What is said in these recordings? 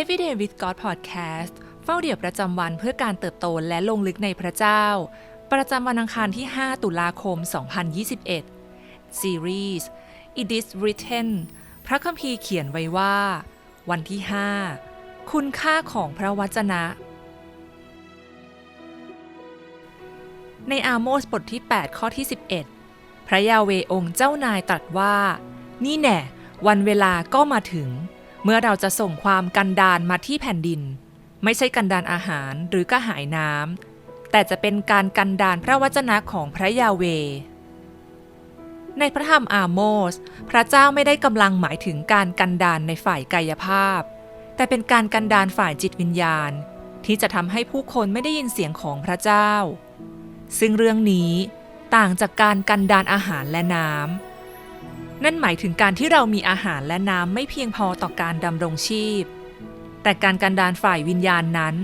Everyday with God Podcast เฝ้าเดี่ยวประจำวันเพื่อการเติบโตและลงลึกในพระเจ้า ประจำวันอังคารที่ 5 ตุลาคม 2021 Series It is written พระคัมภีร์เขียนไว้ว่า วันที่ 5 คุณค่าของพระวจนะ ในอาโมสบทที่ 8 ข้อที่ 11 พระยาเวองค์เจ้านายตรัสว่า นี่แน่วันเวลาก็มาถึง เมื่อเราจะส่งความกันดานมาที่แผ่นดิน ไม่ใช่กันดานอาหารหรือกระหายน้ำแต่จะเป็นการกันดานพระวจนะของพระยาเว ในพระธรรมอาโมส พระเจ้าไม่ได้กำลังหมายถึงการกันดานในฝ่ายกายภาพ แต่เป็นการกันดานฝ่ายจิตวิญญาณ ที่จะทำให้ผู้คนไม่ได้ยินเสียงของพระเจ้า ซึ่งเรื่องนี้ต่างจากการกันดานอาหารและน้ำ นั่นหมายถึงการที่เรามีอาหารและน้ำไม่เพียงพอต่อการดำรงชีพ แต่การกันดานฝ่ายวิญญาณนั้น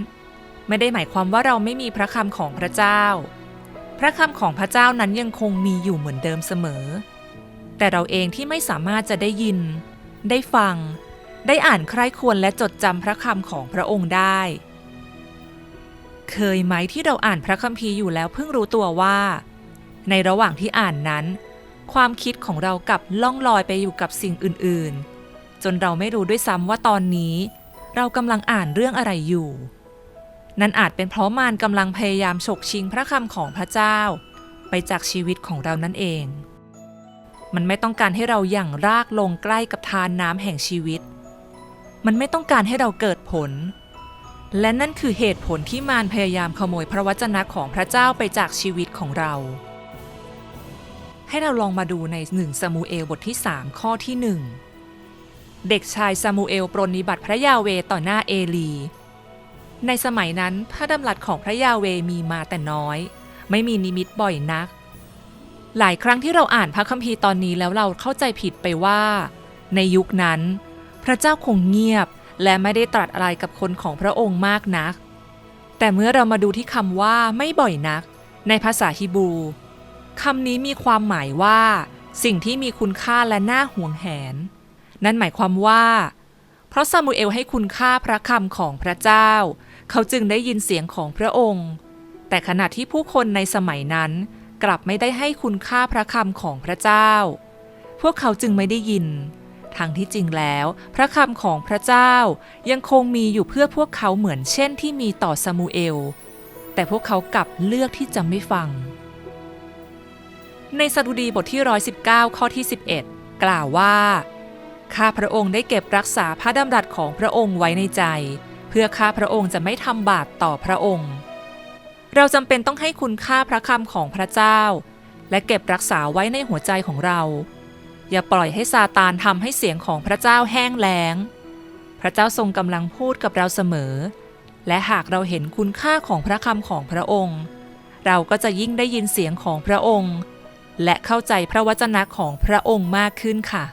ไม่ได้หมายความว่าเราไม่มีพระคำของพระเจ้า พระคำของพระเจ้านั้นยังคงมีอยู่เหมือนเดิมเสมอ แต่เราเองที่ไม่สามารถจะได้ยิน ได้ฟัง ได้อ่านใคร่ควรและจดจำพระคำของพระองค์ได้ เคยไหมที่เราอ่านพระคัมภีร์อยู่แล้วเพิ่งรู้ตัวว่า ในระหว่างที่อ่านนั้น ความคิดของเรากับล่องลอยไปอยู่กับสิ่งอื่นๆ จนเราไม่รู้ด้วยซ้ำว่าตอนนี้ เรากำลังอ่านเรื่องอะไรอยู่ นั่นอาจเป็นเพราะมารกำลังพยายามฉกชิงพระคำของพระเจ้า ไปจากชีวิตของเรานั่นเอง มันไม่ต้องการให้เราอย่างรากลงใกล้กับทานน้ำแห่งชีวิต มันไม่ต้องการให้เราเกิดผล และนั่นคือเหตุผลที่มารพยายามขโมยพระวจนะของพระเจ้าไปจากชีวิตของเรา ให้เราลองมาดูในหนึ่งซามูเอลบทที่ 3 ข้อที่ 1 เด็กชายซามูเอลปรนนิบัติพระยาเวต่อหน้าเอลี ในสมัยนั้นพระดำรัสของพระยาเวมีมาแต่น้อย ไม่มีนิมิตบ่อยนัก หลายครั้งที่เราอ่านพระคัมภีร์ตอนนี้แล้วเราเข้าใจผิดไปว่า ในยุคนั้น พระเจ้าคงเงียบและไม่ได้ตรัสอะไรกับคนของพระองค์มากนัก แต่เมื่อเรามาดูที่คำว่าไม่บ่อยนัก ในภาษาฮิบรู คำนี้มีความหมายว่า สิ่งที่มีคุณค่าและน่าห่วงแหน นั่นหมายความว่า เพราะซามูเอลให้คุณค่าพระคำของพระเจ้า เขาจึงได้ยินเสียงของพระองค์ แต่ขณะที่ผู้คนในสมัยนั้นกลับไม่ได้ให้คุณค่าพระคำของพระเจ้า พวกเขาจึงไม่ได้ยินทางที่จริงแล้ว พระคำของพระเจ้ายังคงมีอยู่เพื่อพวกเขาเหมือนเช่นที่มีต่อซามูเอล แต่พวกเขากลับเลือกที่จะไม่ฟัง ในสดุดีบทที่ 119 ข้อที่ 11 กล่าวว่า ข้าพระองค์ได้เก็บรักษาพระดำรัสของพระองค์ไว้ในใจ เพื่อข้าพระองค์จะไม่ทำบาปต่อพระองค์ เราจำเป็นต้องให้คุณค่าพระคำของพระเจ้า และเก็บรักษาไว้ในหัวใจของเรา อย่าปล่อยให้ซาตานทำให้เสียงของพระเจ้าแห้งแล้ง พระเจ้าทรงกำลังพูดกับเราเสมอ และหากเราเห็นคุณค่าของพระคำของพระองค์ เราก็จะยิ่งได้ยินเสียงของพระองค์ และเข้าใจพระวจนะของพระองค์มากขึ้นค่ะ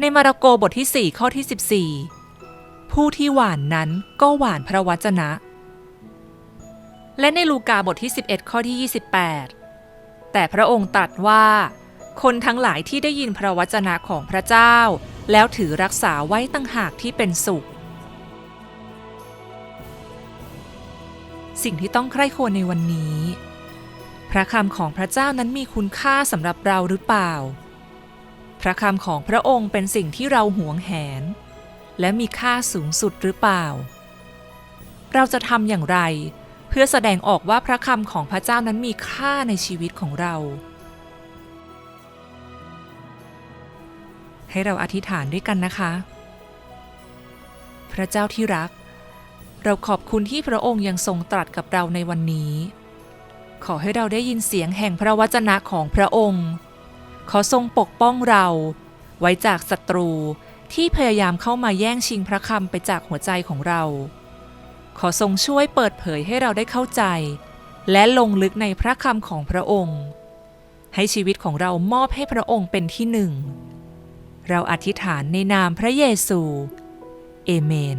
ในมาระโกบทที่ 4 ข้อที่ 14 ผู้ที่หวานนั้นก็หวานพระวจนะ และในลูกาบทที่ 11 ข้อที่ 28 แต่พระองค์ตรัสว่า คนทั้งหลายที่ได้ยินพระวจนะของพระเจ้า แล้วถือรักษาไว้ตั้งหากที่เป็นสุขสิ่งที่ต้องใคร่ควรในวันนี้ พระคำของพระเจ้านั้นมีคุณค่าสำหรับเราหรือเปล่า พระคำของพระองค์เป็นสิ่งที่เราหวงแหน และมีค่าสูงสุดหรือเปล่า เราจะทำอย่างไร เพื่อแสดงออกว่าพระคำของพระเจ้านั้นมีค่าในชีวิตของเรา ให้เราอธิษฐานด้วยกันนะคะ พระเจ้าที่รัก เราขอบคุณที่พระองค์ยังทรงตรัสกับเราในวันนี้ ขอให้เราได้ยินเสียงแห่งพระวจนะของพระองค์ ขอทรงปกป้องเราไว้จากศัตรูที่พยายามเข้ามาแย่งชิงพระคำไปจากหัวใจของเรา ขอทรงช่วยเปิดเผยให้เราได้เข้าใจ และลงลึกในพระคำของพระองค์ ให้ชีวิตของเรามอบให้พระองค์เป็นที่หนึ่ง เราอธิษฐานในนามพระเยซู เอเมน